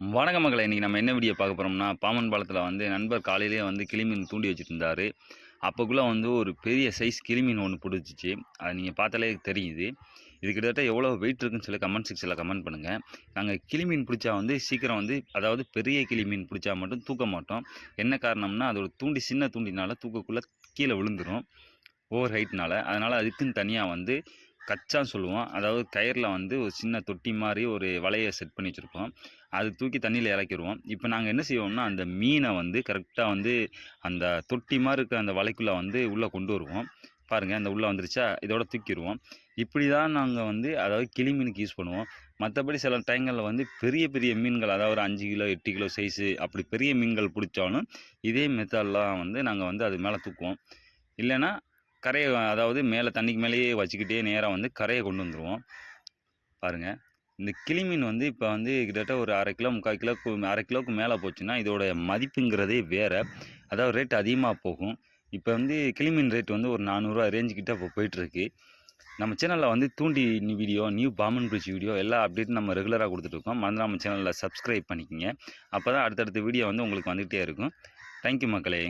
வணக்க மக்களை இன்றைக்கி நம்ம என்ன வீடியோ பார்க்க போகிறோம்னா பாமன் பாலத்தில் வந்து நண்பர் காலையிலேயே வந்து கிளிமீன் தூண்டி வச்சுட்டு இருந்தார் அப்போக்குள்ளே வந்து ஒரு பெரிய சைஸ் கிளிமீன் ஒன்று பிடிச்சிச்சு அது நீங்கள் பார்த்தாலே தெரியுது. இது கிட்டத்தட்ட எவ்வளோ வெயிட் இருக்குன்னு சொல்லி கமெண்ட் செக்ஷனில் கமெண்ட் பண்ணுங்கள் நாங்கள் கிளிமீன் பிடிச்சா வந்து சீக்கிரம் வந்து அதாவது பெரிய கிளிமீன் பிடிச்சா மட்டும் தூக்க மாட்டோம். என்ன காரணம்னா அதோட தூண்டி சின்ன தூண்டினால தூக்கக்குள்ளே கீழே விழுந்துரும். ஓவர் ஹைட்னால் அதனால் அதுக்குன்னு தனியாக வந்து கச்சான்னு சொல்லுவோம். அதாவது கயிறில் வந்து ஒரு சின்ன தொட்டி மாதிரி ஒரு வலையை செட் பண்ணி வச்சுருப்போம். அது தூக்கி தண்ணியில் இறக்கிடுவோம் இப்போ நாங்கள் என்ன செய்வோம்னா அந்த மீனை வந்து கரெக்டாக வந்து அந்த தொட்டி மாதிரி இருக்க அந்த வலைக்குள்ளே வந்து உள்ளே கொண்டு வருவோம். பாருங்கள் அந்த உள்ளே வந்துருச்சா? இதோட தூக்கிடுவோம் இப்படி தான் நாங்கள் வந்து அதாவது கிளி மீனுக்கு யூஸ் பண்ணுவோம். மற்றபடி சில டைங்களில் வந்து பெரிய பெரிய மீன்கள் அதாவது ஒரு அஞ்சு கிலோ எட்டு கிலோ சைஸு அப்படி பெரிய மீன்கள் பிடிச்சாலும் இதே மெத்தட்லாம் வந்து நாங்கள் வந்து அது மேலே தூக்குவோம். இல்லைன்னா கரையை அதாவது மேலே தண்ணிக்கு மேலேயே வச்சுக்கிட்டே நேராக வந்து கரையை கொண்டு வந்துடுவோம் பாருங்கள் இந்த கிளிமீன் வந்து இப்போ வந்து கிட்டத்தட்ட ஒரு அரை கிலோ முக்கால் கிலோக்கு அரை கிலோவுக்கு மேலே போச்சுன்னா இதோட மதிப்புங்கிறதே வேறு. அதாவது ரேட் அதிகமாக போகும். இப்போ வந்து கிளிமீன் ரேட் வந்து ஒரு நானூறுரூவா ரேஞ்சுக்கிட்ட இப்போ போயிட்டுருக்கு. நம்ம சேனலில் வந்து தூண்டி video new Pamban bridge video எல்லா அப்டேட்டும் நம்ம ரெகுலராக கொடுத்துட்ருக்கோம் மறந்து நம்ம சேனலில் சப்ஸ்கிரைப் பண்ணிக்கோங்க. அப்போ தான் அடுத்தடுத்த வீடியோ வந்து உங்களுக்கு வந்துகிட்டே இருக்கும். தேங்க்யூ மக்களே.